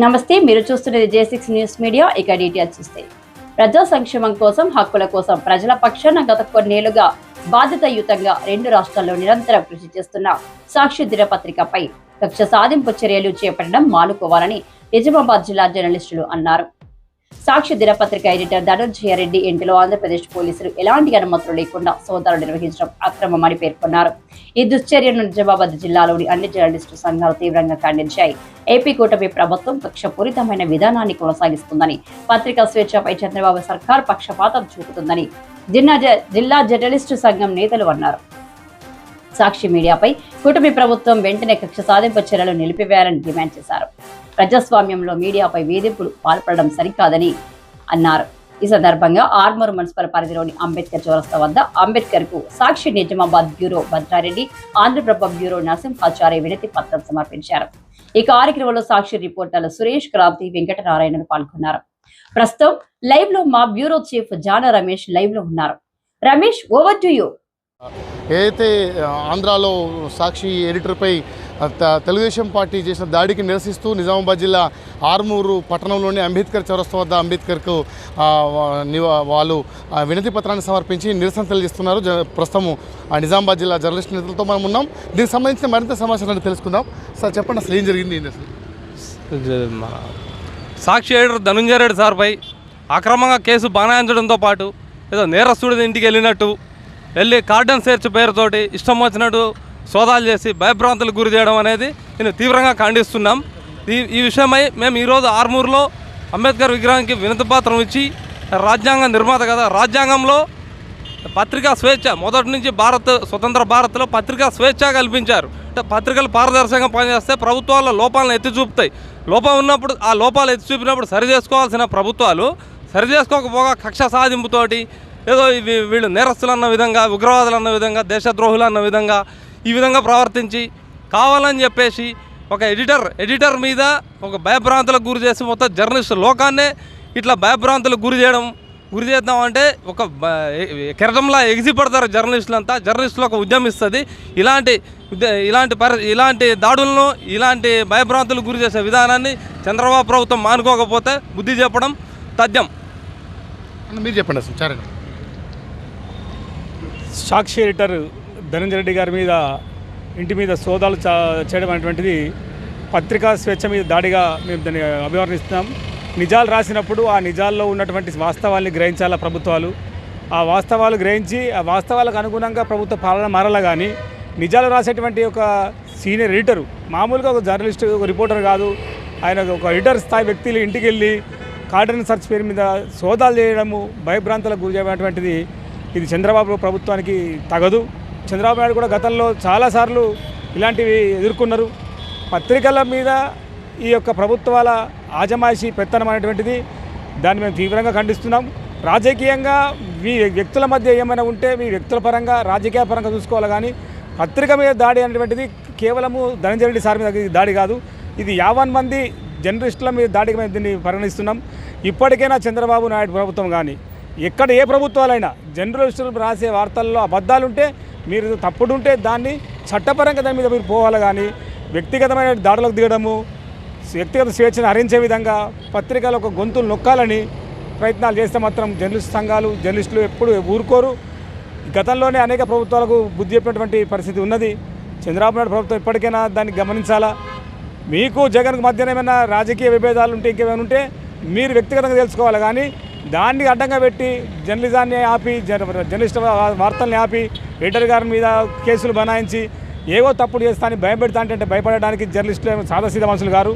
నమస్తే మీరు చూస్తున్నది జే సిక్స్ న్యూస్ మీడియా ఇక డీటెయిల్స్ చూస్తే. ప్రజా సంక్షేమం కోసం హక్కుల కోసం ప్రజల పక్షాన గత కొన్నేళ్ళుగా బాధ్యతాయుతంగా రెండు రాష్ట్రాల్లో నిరంతరం కృషి చేస్తున్న సాక్షి దినపత్రికపై కక్ష సాధింపు చర్యలు చేపట్టడం మానుకోవాలని నిజామాబాద్ జిల్లా జర్నలిస్టులు అన్నారు. సాక్షి దినపత్రిక ఎడిటర్ ధనుంజయ రెడ్డి ఇంటిలో ఆంధ్రప్రదేశ్ పోలీసులు ఎలాంటి అనుమతులు లేకుండా సోదాలు నిర్వహించడం అక్రమమని పేర్కొన్నారు. ఈ దుశ్చర్యను నిజామాబాద్ జిల్లాలోని అన్ని జర్నలిస్టు సంఘాలు తీవ్రంగా ఖండించాయి. ఏపీ కూటమి ప్రభుత్వం కక్షపూరితమైన విధానాన్ని కొనసాగిస్తుందని పత్రికా స్వేచ్ఛపై చంద్రబాబు సర్కార్ పక్షపాతం చూపుతుందని జిల్లా జ- జిల్లా జర్నలిస్టు సంఘం నేతలు అన్నారు. సాక్షి మీడియాపై కూటమి ప్రభుత్వం వెంటనే కక్ష సాధింపు చర్యలు నిలిపివేయాలని డిమాండ్ చేశారు. ప్రజాస్వామ్యంలో మీడియాపై వేధింపులు పాల్పడడం సరికాదని అన్నారు. ఈ సందర్భంగా ఆర్మూర్ మున్సిపల్ పరిధిలోని అంబేద్కర్ చౌరస్తా వద్ద అంబేద్కర్కు సాక్షి నిజామాబాద్ బ్యూరో భద్రారెడ్డి ఆంధ్రప్రభ బ్యూరో నరసింహాచార్య వినతి పత్రం సమర్పించారు. ఈ కార్యక్రమంలో సాక్షి రిపోర్టర్లు సురేష్ క్రాంతి వెంకటనారాయణలు పాల్గొన్నారు. ప్రస్తుతం లైవ్లో మా బ్యూరో చీఫ్ జాన రమేష్ లైవ్లో ఉన్నారు. Ramesh over to you. ఏదైతే ఆంధ్రాలో సాక్షి ఎడిటర్పై తెలుగుదేశం పార్టీ చేసిన దాడికి నిరసిస్తూ నిజామాబాద్ జిల్లా ఆర్మూరు పట్టణంలోని అంబేద్కర్ చౌరస్తా వద్ద అంబేద్కర్కు వాళ్ళు ఆ, వినతి పత్రాన్ని సమర్పించి నిరసన తెలియజేస్తున్నారు. ప్రస్తుతము ప్రస్తుతం ఆ, నిజామాబాద్ జిల్లా జర్నలిస్ట్ నేతలతో మనం ఉన్నాం. దీనికి సంబంధించిన మరింత సమాచారాన్ని తెలుసుకుందాం. సార్ చెప్పండి అసలు ఏం జరిగింది ఏంటి అసలు సాక్షి ఎడిటర్ ధనుంజయ రెడ్డి సార్పై అక్రమంగా కేసు బనాయించడంతో పాటు ఏదో నేరస్తుడి ఇంటికి వెళ్ళినట్టు వెళ్ళి కార్డన్ సెర్చ్ పేరుతోటి ఇష్టం వచ్చినట్టు సోదాలు చేసి భయభ్రాంతులకు గురి చేయడం అనేది నేను తీవ్రంగా ఖండిస్తున్నాం. ఈ ఈ విషయమై మేము ఈరోజు ఆర్మూర్లో అంబేద్కర్ విగ్రహానికి వినతిపాత్రం ఇచ్చి రాజ్యాంగ నిర్మాత కదా రాజ్యాంగంలో పత్రికా స్వేచ్ఛ మొదటి నుంచి భారత్ స్వతంత్ర భారత్లో పత్రికా స్వేచ్ఛ కల్పించారు. అంటే పత్రికలు పారదర్శకంగా పనిచేస్తే ప్రభుత్వాల లోపాలను ఎత్తి చూపుతాయి. లోపం ఉన్నప్పుడు ఆ లోపాలు ఎత్తి చూపినప్పుడు సరి చేసుకోవాల్సిన ప్రభుత్వాలు సరి చేసుకోకపోగా కక్ష సాధింపుతోటి ఏదో వీళ్ళు నేరస్తులు అన్న విధంగా ఉగ్రవాదులు అన్న విధంగా దేశద్రోహులు అన్న విధంగా ఈ విధంగా ప్రవర్తించి కావాలని చెప్పేసి ఒక ఎడిటర్ ఎడిటర్ మీద ఒక భయభ్రాంతులకు గురి చేసి మొత్తం జర్నలిస్ట్ లోకాన్నే ఇట్లా భయభ్రాంతులకు గురి చేయడం గురి చేద్దామంటే ఒక కెరటంలా ఎగిసిపడతారు జర్నలిస్టులు అంతా జర్నలిస్టులు ఒక ఉద్యమిస్తుంది ఇలాంటి ఉద్య- ఇలాంటి పరి ఇలాంటి దాడులను ఇలాంటి భయభ్రాంతులకు గురి చేసే విధానాన్ని చంద్రబాబు ప్రభుత్వం మానుకోకపోతే బుద్ధి చెప్పడం తథ్యం. మీరు చెప్పండి అసలు సాక్షి ఎడిటర్ ధనంజయ రెడ్డి గారి మీద ఇంటి మీద సోదాలు చా చేయడం అనేటువంటిది పత్రికా స్వేచ్ఛ మీద దాడిగా మేము దాన్ని అభివర్ణిస్తున్నాం. నిజాలు రాసినప్పుడు ఆ నిజాల్లో ఉన్నటువంటి వాస్తవాల్ని గ్రహించాలా ప్రభుత్వాలు? ఆ వాస్తవాలు గ్రహించి ఆ వాస్తవాలకు అనుగుణంగా ప్రభుత్వ పాలన మారాల కానీ నిజాలు రాసేటువంటి ఒక సీనియర్ ఎడిటరు మామూలుగా ఒక జర్నలిస్ట్ ఒక రిపోర్టర్ కాదు. ఆయన ఒక ఎడిటర్ స్థాయి వ్యక్తులు ఇంటికి వెళ్ళి కార్డన్ సర్చ్ పేరు మీద సోదాలు చేయడము భయభ్రాంతులకు గురి చేయటువంటిది ఇది చంద్రబాబు ప్రభుత్వానికి తగదు. చంద్రబాబు నాయుడు కూడా గతంలో చాలాసార్లు ఇలాంటివి ఎదుర్కొన్నారు. పత్రికల మీద ఈ యొక్క ప్రభుత్వాల ఆజమాయిషి పెత్తనం అనేటువంటిది దాన్ని మేము తీవ్రంగా ఖండిస్తున్నాం. రాజకీయంగా మీ వ్యక్తుల మధ్య ఏమైనా ఉంటే మీ వ్యక్తుల పరంగా రాజకీయ పరంగా చూసుకోవాలి కానీ పత్రిక మీద దాడి అనేటువంటిది కేవలము ధనంజయ రెడ్డి సార్ మీద దాడి కాదు. ఇది యావన్ మంది జర్నలిస్టుల మీద దాడికి మేము దీన్ని పరిగణిస్తున్నాం. ఇప్పటికైనా చంద్రబాబు నాయుడు ప్రభుత్వం కానీ ఎక్కడ ఏ ప్రభుత్వాలైనా జర్నలిస్టులు రాసే వార్తల్లో అబద్ధాలు ఉంటే మీరు తప్పుడు ఉంటే దాన్ని చట్టపరంగా దాని మీద మీరు పోవాలి కానీ వ్యక్తిగతమైన దాడులకు దిగడము వ్యక్తిగత స్వేచ్ఛను హరించే విధంగా పత్రికలు ఒక గొంతులు నొక్కాలని ప్రయత్నాలు చేస్తే మాత్రం జర్నలిస్ట్ సంఘాలు జర్నలిస్టులు ఎప్పుడు ఊరుకోరు. గతంలోనే అనేక ప్రభుత్వాలకు బుద్ధి చెప్పినటువంటి పరిస్థితి ఉన్నది. చంద్రబాబు నాయుడు ప్రభుత్వం ఇప్పటికైనా దాన్ని గమనించాలా? మీకు జగన్కు మధ్యన ఏమైనా రాజకీయ విభేదాలు ఉంటే ఇంకేమైనా ఉంటే మీరు వ్యక్తిగతంగా తెలుసుకోవాలి కానీ దాన్ని అడ్డంగా పెట్టి జర్నలిజాన్ని ఆపి జర్నలిస్ట్ వార్తల్ని ఆపి ఎడిటర్ గారి మీద కేసులు బనాయించి ఏవో తప్పుడు చేస్తా అని భయపెడతా అంటే భయపడడానికి జర్నలిస్టులు ఏమో సాదాసీద మనుషులు గారు.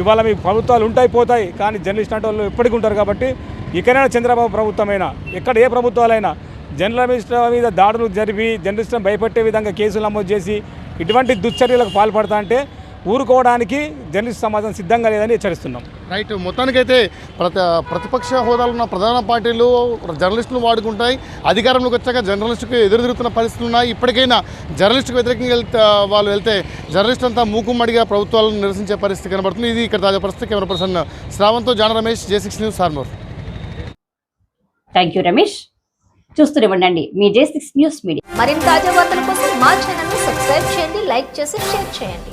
ఇవాళ మీ ప్రభుత్వాలు ఉంటాయి పోతాయి కానీ జర్నలిస్ట్ అంటే వాళ్ళు ఎప్పటికీ ఉంటారు కాబట్టి ఇకనైనా చంద్రబాబు ప్రభుత్వమైనా ఎక్కడ ఏ ప్రభుత్వాలైనా జర్నలిస్టుల మీద దాడులు జరిపి జర్నలిస్టులను భయపెట్టే విధంగా కేసులు నమోదు చేసి ఇటువంటి దుశ్చర్యలకు పాల్పడతా అంటే ఊరుకోవడానికి జర్నలిస్ట్ సమాజం సిద్ధంగా లేదని హెచ్చరిస్తున్నాం. రైట్ మొత్తానికైతే ప్రతి ప్రతిపక్ష హోదాలో ఉన్న ప్రధాన పార్టీలు జర్నలిస్టులు వాడుకుంటాయి. అధికారంలోకి వచ్చాక జర్నలిస్టుకు ఎదురు తిరుగుతున్న పరిస్థితులు ఉన్నాయి. ఇప్పటికైనా జర్నలిస్టుకు వ్యతిరేకంగా వెళ్తే వాళ్ళు వెళ్తే జర్నలిస్ట్ అంతా మూకుమ్మడిగా ప్రభుత్వాలను నిరసించే పరిస్థితి కనబడుతుంది. ఇది ఇక్కడ తాజా పరిస్థితి camera person శ్రావంతో Jana Ramesh J six news Armoor thank you Ramesh. చూస్తూనే ఉండండి మీ జే సిక్స్ న్యూస్ మీడియా. మరిన్ని తాజా వార్తల కోసం మా ఛానల్ని సబ్స్క్రైబ్ చేయండి లైక్ చేసి షేర్ చేయండి.